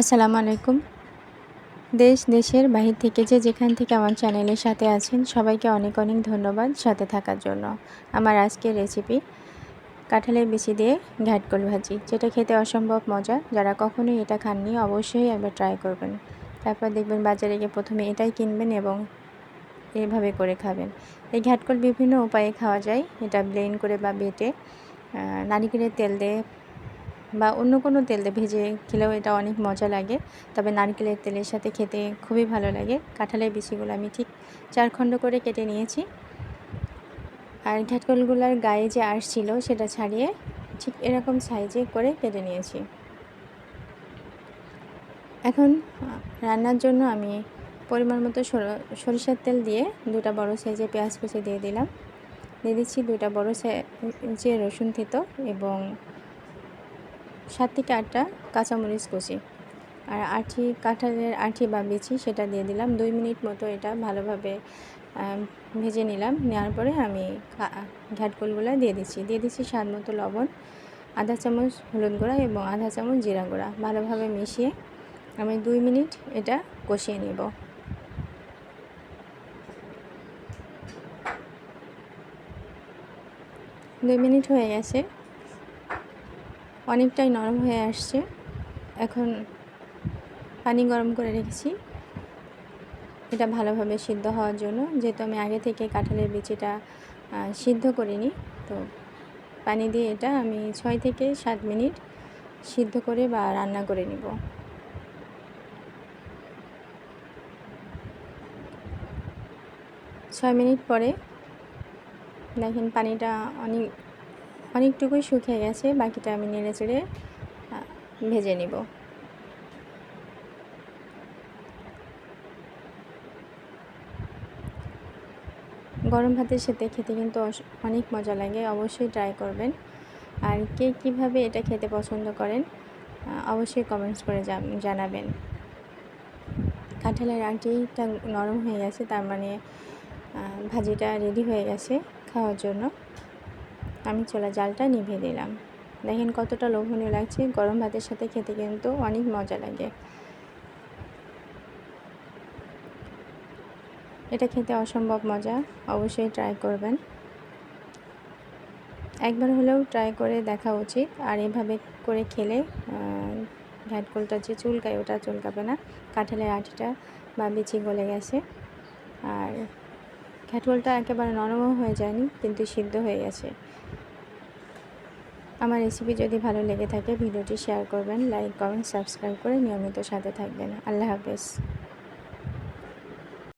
আসসালামু আলাইকুম। দেশ, দেশের বাহির থেকে যে যেখান থেকে আমার চ্যানেলের সাথে আছেন, সবাইকে অনেক অনেক ধন্যবাদ সাথে থাকার জন্য। আমার আজকের রেসিপি কাঁঠালের বিচি দিয়ে ঘ্যাটকল ভাজি, যেটা খেতে অসম্ভব মজা। যারা কখনোই এটা খাননি, অবশ্যই একবার ট্রাই করবেন। তারপর দেখবেন বাজারে গিয়ে প্রথমে এটাই কিনবেন এবং এভাবে করে খাবেন। এই ঘ্যাটকল বিভিন্ন উপায়ে খাওয়া যায়। এটা ব্লেন্ড করে বা বেটে নারিকেলের তেল দিয়ে বা অন্য কোনো তেল ভেজে খেলেও এটা অনেক মজা লাগে। তবে নারকেলের তেলের সাথে খেতে খুবই ভালো লাগে। কাঁঠালের বিচিগুলো আমি ঠিক চার খণ্ড করে কেটে নিয়েছি। আর ঘাটকলগুলোর গায়ে যে আঁশ ছিল সেটা ছাড়িয়ে ঠিক এরকম সাইজে করে কেটে নিয়েছি। এখন রান্নার জন্য আমি পরিমাণ মতো সরিষার তেল দিয়ে দুটা বড় সাইজে পেঁয়াজ কুচি দিয়ে দিলাম। দিয়ে দিচ্ছি দুটা বড় সাইজে রসুন থেতো এবং সাত থেকে আটটা কাঁচামরিচ কুচি। আর আঠি কাঁঠালের আঠি বা বিচি সেটা দিয়ে দিলাম। দুই মিনিট মতো এটা ভালোভাবে ভেজে নিলাম। নেওয়ার পরে আমি ঘাটকুলগুলো দিয়ে দিচ্ছি। দিয়ে দিচ্ছি স্বাদ মতো লবণ, আধা চামচ হলুদ গুঁড়া এবং আধা চামচ জিরা গুঁড়া। ভালোভাবে মিশিয়ে আমি দুই মিনিট এটা কষিয়ে নেব। দুই মিনিট হয়ে গেছে। অনেকটাই নরম হয়ে আসছে। এখন পানি গরম করে রেখেছি। এটা ভালোভাবে সিদ্ধ হওয়ার জন্য। যেহেতু আমি আগে থেকে কাঁঠালের বিচিটা সিদ্ধ করিনি, তো পানি দিয়ে এটা আমি ছয় থেকে সাত মিনিট সিদ্ধ করে বা রান্না করে নিব। ছয় মিনিট পরে দেখেন পানিটা অনেক অনেকটুকুই শুকিয়ে গেছে, বাকিটা আমি নেড়ে চেড়ে ভেজে নিব। গরম ভাতের সাথে খেতে কিন্তু অনেক মজা লাগে, অবশ্যই ট্রাই করবেন। আর কে কীভাবে এটা খেতে পছন্দ করেন অবশ্যই কমেন্টস করে জানাবেন। কাঁঠালের আটিটা নরম হয়ে গেছে, তার মানে ভাজিটা রেডি হয়ে গেছে খাওয়ার জন্য। আমি চোলা জালটা নিভে দিলাম। দেখেন কতটা লোভনীয় লাগছে, গরম ভাতের সাথে খেতে কিন্তু অনেক মজা লাগে। এটা খেতে অসম্ভব মজা, অবশ্যই ট্রাই করবেন। একবার হলেও ট্রাই করে দেখা উচিত, আর এভাবে করে খেলে ঘ্যাটকোলটা যে চুলকায় ওটা চুলকাবে না। কাঁঠালের আটিটা বা বিচি গলে গেছে। আর ঘ্যাটকোলটা একেবারে নরমও হয়ে যায়নি, কিন্তু সিদ্ধ হয়ে গেছে। আমার রেসিপি যদি ভালো লেগে থাকে, ভিডিওটি শেয়ার করবেন লাইক কমেন্ট সাবস্ক্রাইব করে নিয়মিত সাথে থাকবেন। আল্লাহ হাফেজ।